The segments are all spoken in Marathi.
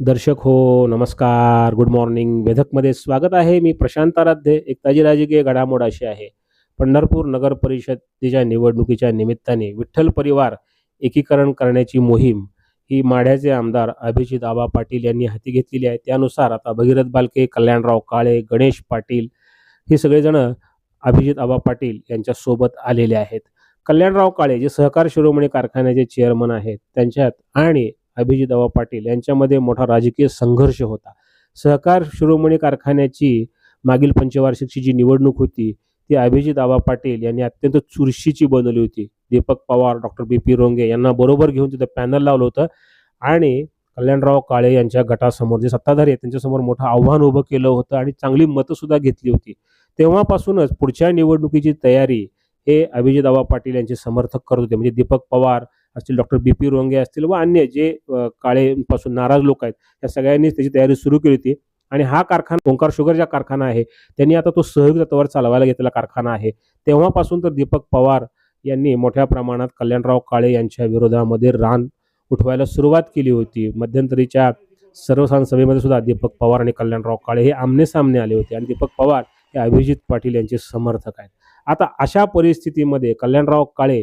दर्शक हो नमस्कार. गुड मॉर्निंग वेधकमध्ये स्वागत आहे. मी प्रशांत आराध्य एक ताजी राजकीय घडामोड अशी आहे. पंढरपूर नगर परिषदेच्या निवडणुकीच्या निमित्ताने विठ्ठल परिवार एकीकरण करण्याची मोहीम ही माढ्याचे आमदार अभिजित आबा पाटील यांनी हाती घेतलेली आहे. त्यानुसार आता भगीरथ बालके कल्याणराव काळे गणेश पाटील हे सगळेजण अभिजित आबा पाटील यांच्यासोबत आलेले आहेत. कल्याणराव काळे जे सहकार शिरोमणी कारखान्याचे चेअरमन आहेत त्यांच्यात आणि अभिजित आबा पाटील यांच्यामध्ये मोठा राजकीय संघर्ष होता. सहकार शिरोमणी कारखान्याची मागील पंचवार्षिकची जी निवडणूक होती ती अभिजित आबा पाटील यांनी अत्यंत चुरशीची बनवली होती. Deepak Pawar doctor B P Ronge यांना बरोबर घेऊन तिथं पॅनल लावलं होतं आणि कल्याणराव काळे यांच्या गटासमोर जे सत्ताधारी आहेत त्यांच्यासमोर मोठं आव्हान उभं केलं होतं आणि चांगली मतंसुद्धा घेतली होती. तेव्हापासूनच पुढच्या निवडणुकीची तयारी हे अभिजित आबा पाटील यांचे समर्थक करत होते. म्हणजे दीपक पवार असतील डॉक्टर बी पी रोंगे असतील व अन्य जे काळेपासून नाराज लोक आहेत त्या सगळ्यांनीच त्याची तयारी सुरू केली होती. आणि हा कारखाना ओंकार शुगरचा ज्या कारखाना आहे त्यांनी आता तो सहयोगी तत्वावर चालवायला घेतलेला कारखाना आहे. तेव्हापासून तर दीपक पवार यांनी मोठ्या प्रमाणात कल्याणराव काळे यांच्या विरोधामध्ये रान उठवायला सुरुवात केली होती. मध्यंतरीच्या सर्वसाधारण सभेमध्ये सुद्धा दीपक पवार आणि कल्याणराव काळे हे आमने सामने आले होते आणि दीपक पवार हे अभिजित पाटील यांचे समर्थक आहेत. आता अशा परिस्थितीमध्ये कल्याणराव काळे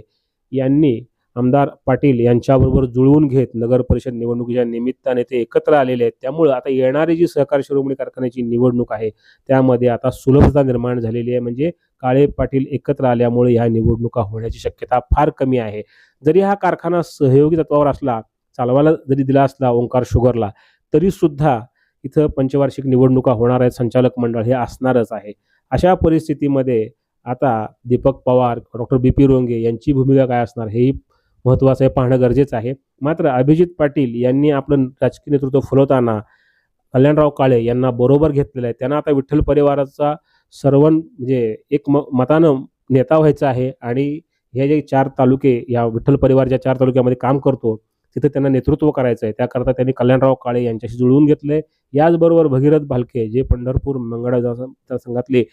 यांनी आमदार पाटील यांच्याबरोबर जुळवून घेत नगर परिषद निवडणुकीच्या निमित्ताने ते एकत्र आलेले आहेत. त्यामुळं आता येणारी जी सहकार शिरोमणी कारखान्याची निवडणूक आहे त्यामध्ये आता सुलभता निर्माण झालेली आहे. म्हणजे काळे पाटील एकत्र आल्यामुळे ह्या निवडणुका होण्याची शक्यता फार कमी आहे. जरी हा कारखाना सहयोगी तत्वावर असला चालवायला जरी दिला असला ओंकार शुगरला तरी सुद्धा इथं पंचवार्षिक निवडणुका होणार आहेत. संचालक मंडळ हे असणारच आहे. अशा परिस्थितीमध्ये आता Deepak Pawar doctor B P Ronge यांची भूमिका काय असणार हेही महत्त्वाचं आहे पाहणं गरजेचं आहे. मात्र अभिजित पाटील यांनी आपलं राजकीय नेतृत्व फुलवताना कल्याणराव काळे यांना बरोबर घेतलेलं आहे. त्यांना आता विठ्ठल परिवाराचा सर्व म्हणजे एक म मतानं नेता व्हायचा आहे आणि हे जे चार तालुके या विठ्ठल परिवारच्या चार तालुक्यामध्ये काम करतो तिथे त्यांना नेतृत्व करायचं आहे. त्याकरता त्यांनी कल्याणराव काळे यांच्याशी जुळवून घेतले याचबरोबर भगीरथ भालके जे पंढरपूर मंगळा मतदारसंघातले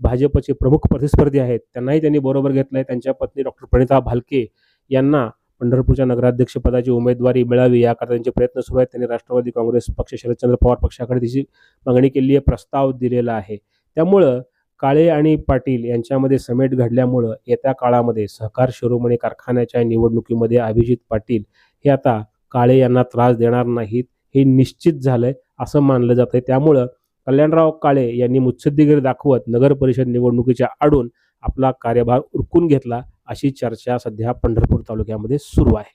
भाजपचे प्रमुख प्रतिस्पर्धी आहेत त्यांनाही त्यांनी बरोबर घेतलं आहे त्यांच्या पत्नी डॉक्टर प्रणिता भालके यांना पंढरपूरच्या नगराध्यक्षपदाची उमेदवारी मिळावी याकरता त्यांचे प्रयत्न सुरू आहेत. त्यांनी राष्ट्रवादी काँग्रेस पक्ष शरदचंद्र पवार पक्षाकडे तिची मागणी केली आहे प्रस्ताव दिलेला आहे. त्यामुळं काळे आणि पाटील यांच्यामध्ये समेट घडल्यामुळं येत्या काळामध्ये सहकार शिरोमणी कारखान्याच्या निवडणुकीमध्ये अभिजित पाटील हे आता काळे यांना त्रास देणार नाहीत हे निश्चित झालंय असं मानलं जातंय. त्यामुळं कल्याणराव काळे यांनी मुत्सद्दीगिरी दाखवत नगर परिषद निवडणुकीच्या आडून आपला कार्यभार उरकून घेतला. अशी चर्चा सध्या पंढरपूर तालुक्यामध्ये सुरू आहे.